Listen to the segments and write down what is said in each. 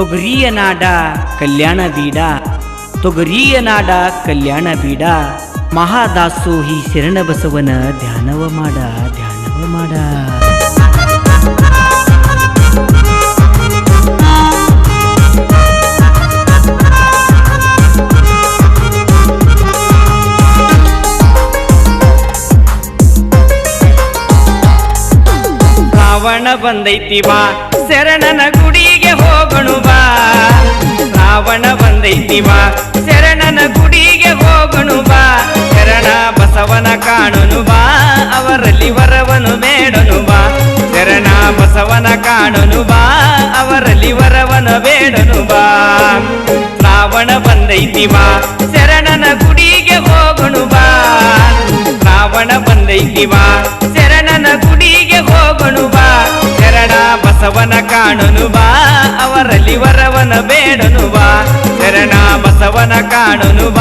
ತೊಗರಿಯ ನಾಡ ಕಲ್ಯಾಣ ಬೀಡ. ತೊಗರಿಯ ನಾಡ ಕಲ್ಯಾಣ ಬೀಡ. ಮಹಾದಾಸೋಹಿ ಶರಣ ಬಸವನ ಧ್ಯಾನವ ಮಾಡ ಧ್ಯಾನವ ಮಾಡ. ಬಂದೈತಿ ಬಾ. ಶರಣನ ಗುಡಿಗೆ ಹೋಗಣು ಬಾ. ರಾವಣ ಬಂದೈತಿ ಬಾ. ಶರಣನ ಗುಡಿಗೆ ಹೋಗಣು ಬಾ. ಶರಣ ಬಸವನ ಕಾಣನು ಬಾ. ಅವರಲ್ಲಿ ವರವನು ಬೇಡನು ಬಾ. ಶರಣ ಬಸವನ ಕಾಣನು ಬಾ. ಅವರಲ್ಲಿ ವರವನ ಬೇಡನು ಬಾ. ರಾವಣ ಬಂದೈತಿ ಬಾ. ಶರಣನ ಗುಡಿಗೆ ಹೋಗಣು ಬಾ. ರಾವಣ ಬಂದೈತಿ ಬಸವನ ಕಾಣನು ಬಾ ಅವರಲ್ಲಿ ವರವನ ಬೇಡನು ಬಾ. ಶರಣ ಬಸವನ ಕಾಣನು ಬಾ.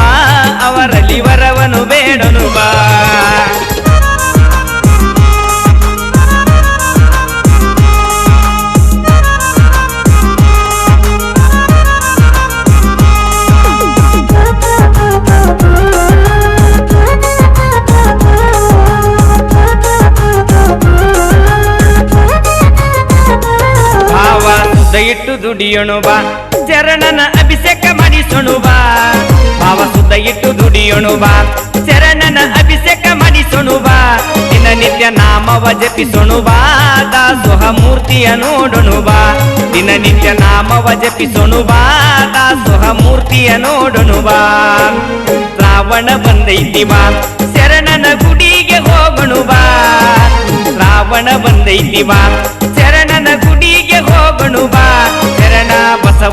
ಸುದ್ದ ದುಡಿಯೋಣು ಬಾ. ಚರಣನ ಅಭಿಷೇಕ ಮಾಡಿಸೋಣ ಬಾ. ಭಾವ ಸುದ್ದ ಇಟ್ಟು ದುಡಿಯೋಣ ಬಾ. ಚರಣನ ಅಭಿಷೇಕ ಮಾಡಿಸೋಣ ಬಾ. ದಿನ ನಿತ್ಯ ನಾಮವ ಜಪಿಸೋಣು ಬಾ. ದಾಸೋಹ ಮೂರ್ತಿಯ ನೋಡೋಣ ಬಾ. ದಿನ ನಿತ್ಯ ನಾಮವ ಜಪಿಸೋಣು ಬಾ. ದಾಸೋಹ ಮೂರ್ತಿಯ ನೋಡೋಣ ಬಾ. ರಾವಣ ಬಂದೈತಿ ಬಾ. ಶರಣನ ಗುಡಿಗೆ ಹೋಗೋಣ ಬಾ. ರಾವಣ ಬಂದೈತಿ ಬಾ.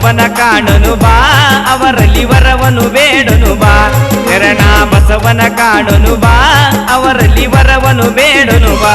ಬಸವನ ಕಾಣನು ಬಾ, ಅವರಲ್ಲಿ ವರವನು ಬೇಡನು ಬಾ. ಶರಣ ಬಸವನ ಕಾಣನು ಬಾ, ಅವರಲ್ಲಿ ವರವನು ಬೇಡನು ಬಾ.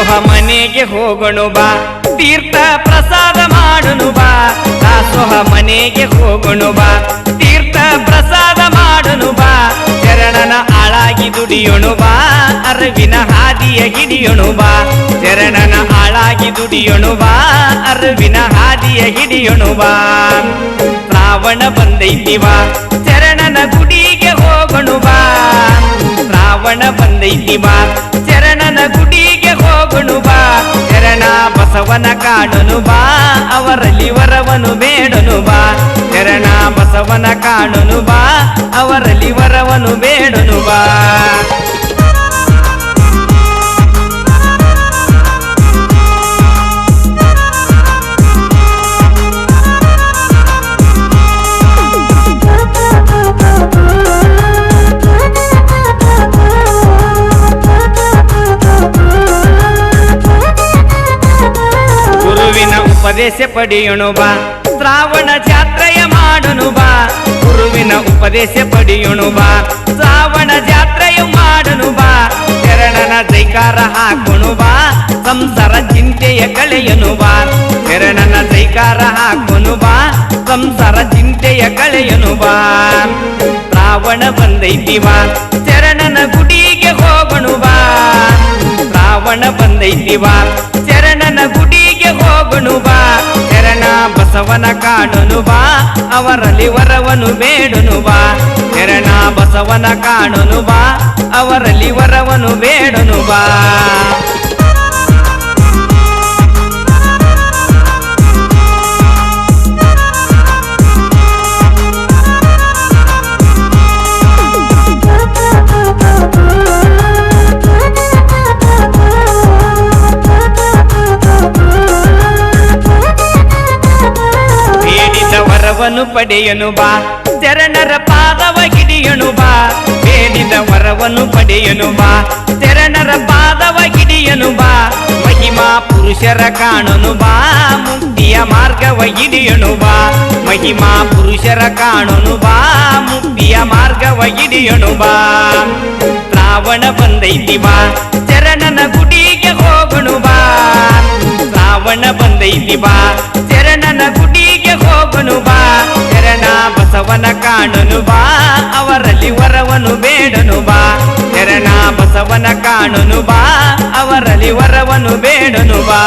ದಾಸೋಹ ಮನೆಗೆ ಹೋಗಣು ಬಾ, ತೀರ್ಥ ಪ್ರಸಾದ ಮಾಡನು ಬಾ. ದಾಸೋಹ ಮನೆಗೆ ಹೋಗಣು ಬಾ, ತೀರ್ಥ ಪ್ರಸಾದ ಮಾಡನು ಬಾ. ಚರಣನ ಆಳಾಗಿ ದುಡಿಯೋಣು ಬಾ, ಅರವಿನ ಹಾದಿಯ ಹಿಡಿಯೋಣು ಬಾ. ಚರಣನ ಆಳಾಗಿ ದುಡಿಯೋಣು ಬಾ, ಅರವಿನ ಹಾದಿಯ ಹಿಡಿಯೋಣು ಬಾ. ರಾವಣ ಬಂದೈತಿವಾ, ಚರಣನ ಗುಡಿಗೆ ಹೋಗಣು ಬಾ. ರಾವಣ ಬಂದೈತಿ ಬಸವನ ಕಾಣನು ಬಾ, ಅವರಲ್ಲಿ ವರವನು ಬೇಡನು ಬಾ. ಶರಣ ಬಸವನ ಕಾಣನು ಬಾ, ಅವರಲ್ಲಿ ವರವನು ಬೇಡನು ಬಾ. ಉಪದೇಶ ಪಡೆಯೋಣು ಬಾ. ಶ್ರಾವಣ ಜಾತ್ರೆಯ ಮಾಡನು ಬಾ. ಗುರುವಿನ ಉಪದೇಶ ಪಡೆಯೋಣು ಬಾ. ಶ್ರಾವಣ ಜಾತ್ರೆಯ ಮಾಡನು ಬಾ. ಶರಣನ ಜೈಕಾರ ಹಾಕೋಣ ಬಾ. ಸಂಸಾರ ಚಿಂತೆಯ ಕಳೆಯನು ಬಾ. ಶರಣನ ಜೈಕಾರ ಹಾಕೋನು ಬಾ. ಸಂಸಾರ ಚಿಂತೆಯ ಕಳೆಯನು ಬಾ. ರಾವಣ ಬಂದೈತಿ ಬಾ. ಶರಣನ ಗುಡಿಗೆ ಹೋಗಣು ಬಾ. ರಾವಣ ಬಂದೈತಿ ಬಾ. ಬಸವನ ಕಾಣನು ಬಾ, ಅವರಲ್ಲಿ ವರವನು ಬೇಡನು ಬಾ. ಶರಣ ಬಸವನ ಕಾಣನು ಬಾ, ಅವರಲ್ಲಿ ವರವನು ಬೇಡನು ಬಾ. ವರವನು ಪಡೆಯನು ಬಾ. ಚರಣರ ಪಾದವ ಗಿಡಿಯನು ಬಾ. ಬೇಡಿದ ವರವನು ಪಡೆಯನು ಬಾ. ಚರಣರ ಪಾದವ ಗಿಡಿಯನು ಬಾ. ಮಹಿಮಾ ಪುರುಷರ ಕಾಣನು ಬಾ. ಮುಕ್ತಿಯ ಮಾರ್ಗವ ಗಿಡಿಯನು ಬಾ. ಮಹಿಮಾ ಪುರುಷರ ಕಾಣನು ಬಾ. ಮುಕ್ತಿಯ ಮಾರ್ಗವ ಗಿಡಿಯನು ಬಾ. ರಾವಣ ಬಂದೈತಿ ಬಾ. ಚರಣನ ಗುಡಿಗೆ ಹೋಗಣು ಬಾ. ರಾವಣ ಬಂದೈತಿ ಬಾ. ಕಾಣನು ಬಾ ಅವರಲ್ಲಿ ವರವನು ಬೇಡನು ಬಾ. ಶರಣ ಬಸವನ ಕಾಣನು ಬಾ ಅವರಲ್ಲಿ ವರವನು ಬೇಡನು ಬಾ.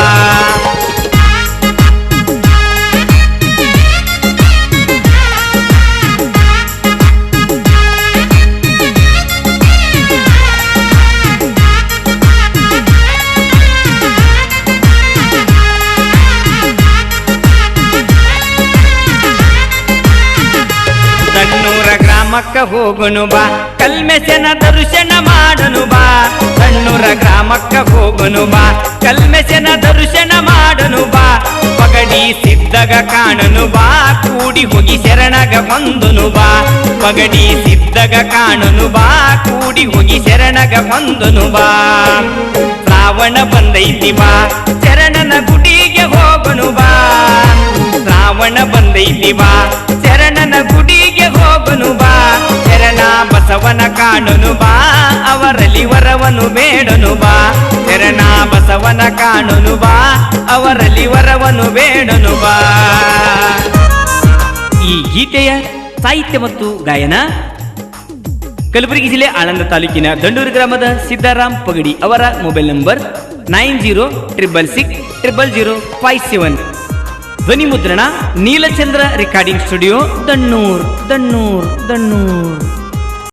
ಗ್ರಾಮಕ್ಕ ಹೋಗನು ಬಾ. ಕಲ್ಮೆಸೆನ ದರ್ಶನ ಮಾಡನು ಬಾ. ಸಣ್ಣೂರ ಗ್ರಾಮಕ್ಕ ಹೋಗನು ಬಾ. ಕಲ್ಮೆಸೆನ ದರ್ಶನ ಮಾಡನು ಬಾ. ಪಗಡಿ ಸಿದ್ಧಗ ಕಾಣನು ಬಾ. ಕೂಡಿ ಹೋಗಿ ಶರಣಗ ಬಂದನು ಬಾ. ಪಗಡಿ ಸಿದ್ಧಗ ಕಾಣನು ಬಾ. ಕೂಡಿ ಹೋಗಿ ಶರಣಗ ಬಂದನು ಬಾ. ರಾವಣ ಬಂದೈತಿ ಬಾ. ಶರಣನ ಗುಡಿಗೆ ಹೋಗನು ಬಾ. ರಾವಣ ಬಂದೈತಿ ಬಾ. ಕಾಣನು ಬಾ, ಅವರಲ್ಲಿ ವರವನು ಬೇಡನು ಬಾ. ಶರಣ ಬಸವನ ಕಾಣನು ಬಾ, ಅವರಲ್ಲಿ ವರವನು ಬೇಡನು ಬಾ. ಈ ಗೀತೆಯ ಸಾಹಿತ್ಯ ಮತ್ತು ಗಾಯನ ಕಲಬುರಗಿ ಜಿಲ್ಲೆ ಆಳಂದ ತಾಲೂಕಿನ ದಂಡೂರು ಗ್ರಾಮದ ಸಿದ್ದಾರಾಮ್ ಪಗಡಿ ಅವರ mobile number nine zero triple six triple zero five seven. ಧ್ವನಿ ಮುದ್ರಣ ನೀಲಚಂದ್ರ ರೆಕಾರ್ಡಿಂಗ್ ಸ್ಟುಡಿಯೋ, ದಣ್ಣೂರ್ ದಣ್ಣೂರ್ ದಣ್ಣೂರ್.